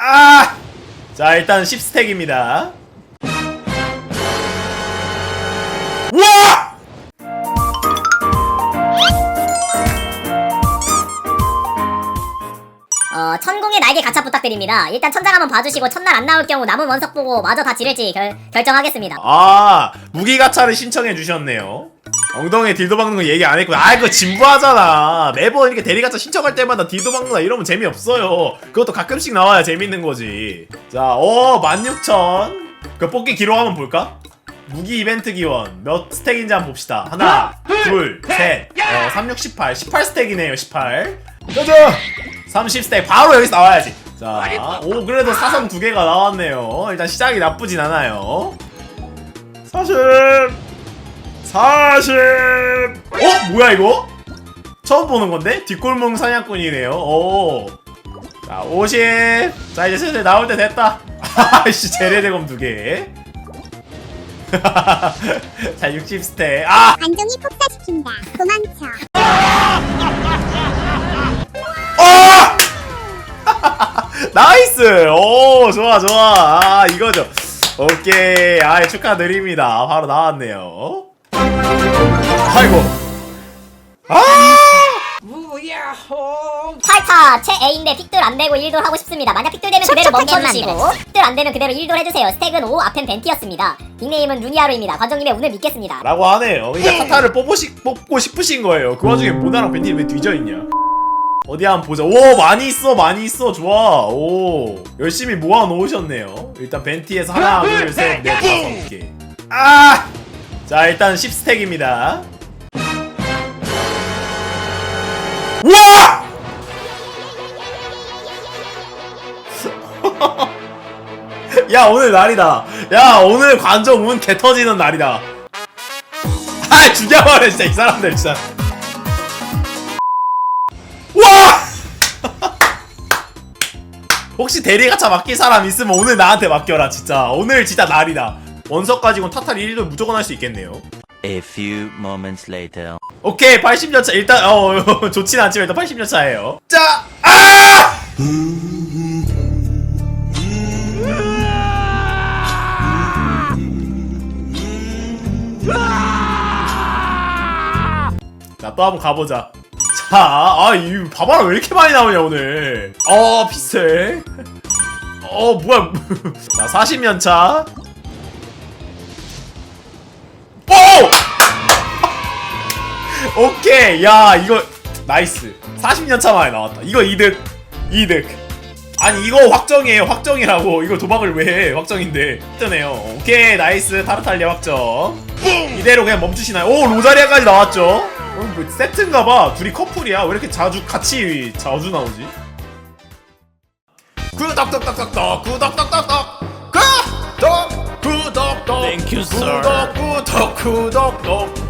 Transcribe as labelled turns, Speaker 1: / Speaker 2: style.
Speaker 1: 아! 자, 일단 10스택입니다. 우와!
Speaker 2: 어, 천공의 날개 가차 부탁드립니다. 일단 천장 한번 봐주시고 첫날 안 나올 경우 남은 원석 보고 마저 다 지를지 결, 결정하겠습니다.
Speaker 1: 아, 무기가차를 신청해 주셨네요. 엉덩이에 딜도 박는 거 얘기 안 했구나. 아, 그거 진부하잖아. 매번 이렇게 대리가차 신청할 때마다 딜도 박는다 이러면 재미없어요. 그것도 가끔씩 나와야 재밌는 거지. 자, 어, 16,000. 그 뽑기 기록 한번 볼까? 무기 이벤트 기원 몇 스택인지 한번 봅시다. 하나, 둘, 셋. 어, 3, 6, 18. 18스택이네요, 18. 가자! 30스택 바로 여기서 나와야지. 자, 오, 그래도 사성 두 개가 나왔네요. 일단 시작이 나쁘진 않아요. 40 40 어? 뭐야 이거? 처음 보는 건데? 뒷골목 사냥꾼이네요 오 자 50 자 이제 슬슬 나올 때 됐다 아이씨 제레대검 두 개 자 60스택 아!
Speaker 3: 안정이 폭사시킨다. 도망쳐.
Speaker 1: 어! 나이스 오 좋아 좋아 아 이거죠 오케이 아 축하드립니다 바로 나왔네요 아이고 아
Speaker 2: 8타 최 A인데 픽돌 안 되고 1돌 하고 싶습니다. 만약 픽돌 되면 그대로 멈춰주시고 픽돌 안 되면 그대로 1돌 해주세요. 스택은 5, 앞엔 벤티였습니다. 닉네임은 루니아루입니다. 관정님의 운을 믿겠습니다.
Speaker 1: 라고 하네요. 그러니까 타타를 뽑으시, 뽑고 싶으신 거예요. 그 와중에 모나랑 벤티 왜 뒤져있냐? 어디 한번 보자. 오 많이 있어 많이 있어 좋아. 오 열심히 모아 놓으셨네요. 일단 벤티에서 하나 둘셋넷 다섯 개. 아! 자 일단 10스택입니다. 와! 야 오늘 날이다. 야 오늘 관정 운개 터지는 날이다. 아 죽여버려 진짜 이 사람들 진짜. 와! 혹시 대리가차 맡길 사람 있으면 오늘 나한테 맡겨라 진짜. 오늘 진짜 날이다. 원석 가지고 타탈 1도 무조건 할 수 있겠네요.
Speaker 4: A few moments later.
Speaker 1: 오케이 80년 차 일단 어 좋진 않지만 일단 80년 차예요. 자 아! 자 또 한번 가보자. 자, 아, 이 봐봐라 왜 이렇게 많이 나오냐 오늘. 어, 비슷해. 어, 뭐야? 자, 40년 차. 오케이, 야, 이거 나이스. 40년 차 만에 나왔다. 이거 이득, 이득. 아니 이거 확정이에요, 확정이라고. 이거 도박을 왜 해? 확정인데. 뜨네요. 오케이, 나이스. 타르탈리아 확정. 이대로 그냥 멈추시나요? 오, 로자리아까지 나왔죠. 어, 뭐 세트인가봐. 둘이 커플이야. 왜 이렇게 자주 같이 자주 나오지? 구독독독독독 구독독독독 구독
Speaker 4: sir.
Speaker 1: 구독 구독 구독독 구독